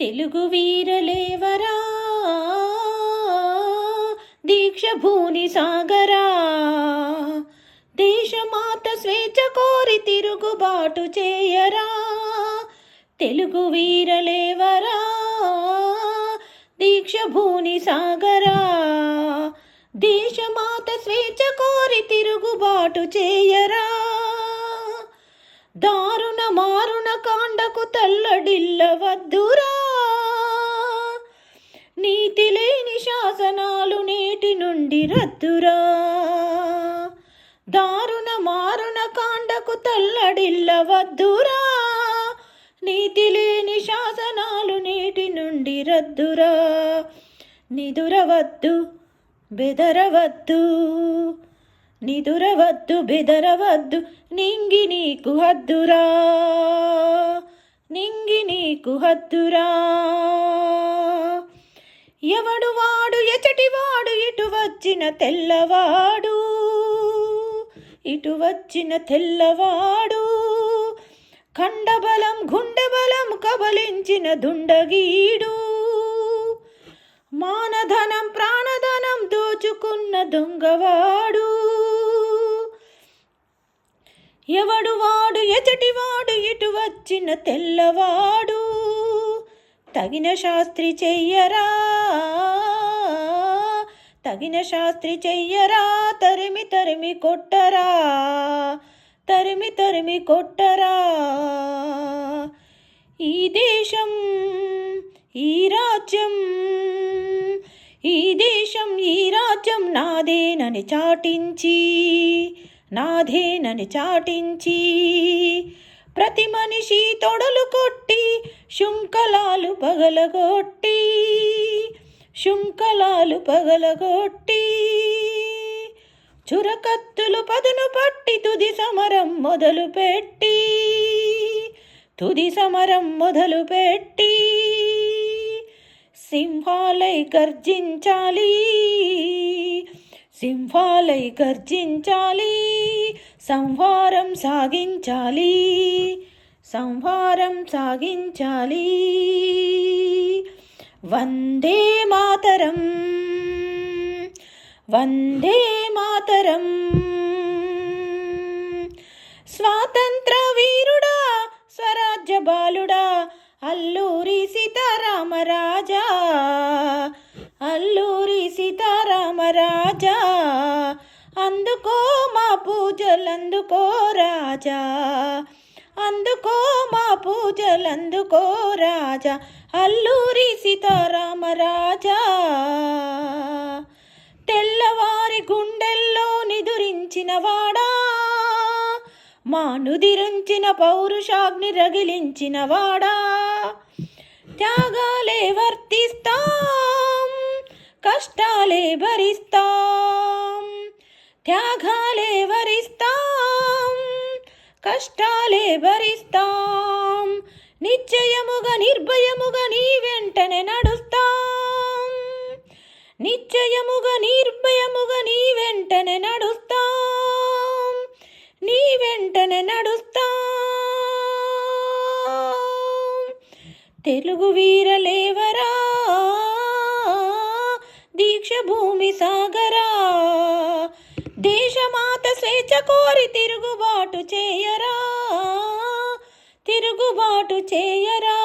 తెలుగు వీరలేవరా? దీక్ష భూని సాగరా? దేశమాత స్వేచ్ఛ కోరి తిరుగుబాటు చేయరా? తెలుగు వీరలేవరా? దీక్ష భూని సాగరా? దేశమాత స్వేచ్ఛ కోరి తిరుగుబాటు చేయరా? దారుణ మారుణ కాండకు తల్లడిల్లవద్దురా? నుండి రద్దురా. దారుణ మారుణ కాండకు తల్లడిల్లవద్దురా నీతి లేని శాసనాలు నీటి నుండి రద్దురా. నిదురవద్దు బెదరవద్దు. నిదురవద్దు బెదరవద్దు నింగి నీకు హద్దురా. నింగి నీకు హద్దురా. ఎవడు వాడు ఎచటివాడు ఇటు వచ్చిన తెల్లవాడు. ఇటు వచ్చిన తెల్లవాడు. కండబలం గుండెబలం కబలించిన దుండగీడు. మానధనం ప్రాణధనం దోచుకున్న దొంగవాడు. ఎవడు వాడు ఎచటివాడు ఇటు వచ్చిన తెల్లవాడు. తగిన శాస్త్రి చెయ్యరా? తగిన శాస్త్రి చెయ్యరా? తరిమి తరిమి కొట్టరా? తరిమి తరిమి కొట్టరా? ఈ దేశం ఈ రాజ్యం ఈ దేశం ఈ రాజ్యం నాదేనని చాటించి నాదేనని చాటించి ప్రతి మనిషి తొడలు కొట్టి శుంకలాలు పగలగొట్టి శుంకలాలు పగలగొట్టి చురకత్తులు పదును పట్టి తుది సమరం మొదలు పెట్టి తుది సమరం మొదలు పెట్టి సింహాలై గర్జించాలి సింహాలై గర్జించాలి. సంహారం సాగించాలి. సంహారం సాగించాలి. వందే మాతరం. వందే మాతరం. పూజలందుకో రాజా అందుకో మా పూజలందుకో రాజా అల్లూరి సీతారామరాజా తెల్లవారి గుండెల్లో నిదురించిన వాడా మా నుదిరించిన పౌరుషాగ్ని రగిలించిన వాడా. త్యాగాలే వర్తిస్తాం కష్టాలే భరిస్తాం త్యాగాలే వరిస్తాం. కష్టాలే భరిస్తాం. నిశ్చయముగా నిర్భయముగా నీ వెంటనే నడుస్తాం. నిశ్చయముగా నిర్భయముగా నీ వెంటనే నడుస్తాం. నీ వెంటనే నడుస్తాం. తెలుగు వీరలేవరా దీక్ష భూమి సాగరా? దేశమాత స్వేచ్ఛ కోరి తిరుగుబాటు చేయ తిరుగుబాటు చేయరా?